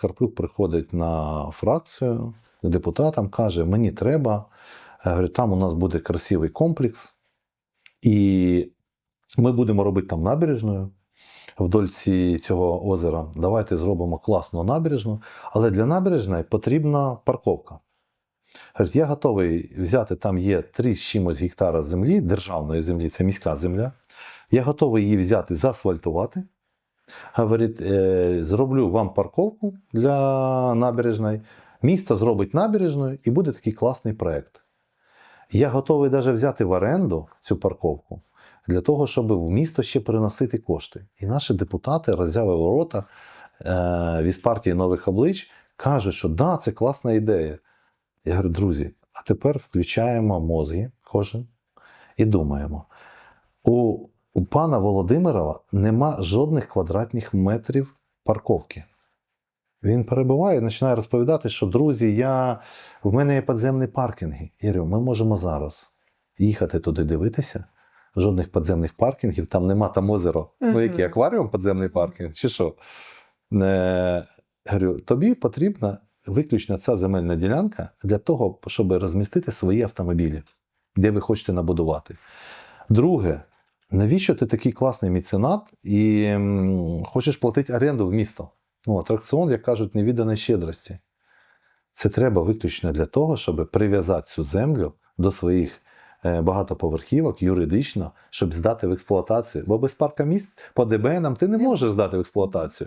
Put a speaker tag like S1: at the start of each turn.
S1: Карплюк приходить на фракцію депутатам, каже: Мені треба. Я говорю, там у нас буде красивий комплекс, і ми будемо робити там набережною вдоль цього озера. Давайте зробимо класну набережну, але для набережної потрібна парковка. Говорить, я готовий взяти, там є 3 з чимось гектара землі, державної землі, це міська земля. Я готовий її взяти, заасфальтувати. Говорить, е, зроблю вам парковку для набережної. Місто зробить набережною і буде такий класний проєкт. Я готовий навіть взяти в оренду цю парковку для того, щоб в місто ще приносити кошти. І наші депутати роззявили рота е, від партії нових облич, кажуть, що да, це класна ідея. Я говорю, друзі, а тепер включаємо мозги кожен і думаємо. У, у пана Володимирова нема жодних квадратних метрів парковки. Він перебуває і починає розповідати, що друзі, я, в мене є підземні паркінги. Я говорю, ми можемо зараз їхати туди дивитися. Жодних підземних паркінгів, там нема там озеро. Ну,
S2: Мгм.
S1: який акваріум підземний паркінг, чи що? Е, говорю, тобі потрібна виключно ця земельна ділянка для того, щоб розмістити свої автомобілі, де ви хочете набудувати. Друге, навіщо ти такий класний меценат і хочеш платити оренду в місто? Ну, атракціон, як кажуть, невіданої щедрості. Це треба виключно для того, щоб прив'язати цю землю до своїх е, багатоповерхівок юридично, щоб здати в експлуатацію. Бо без парка міст по ДБНам ти не можеш здати в експлуатацію.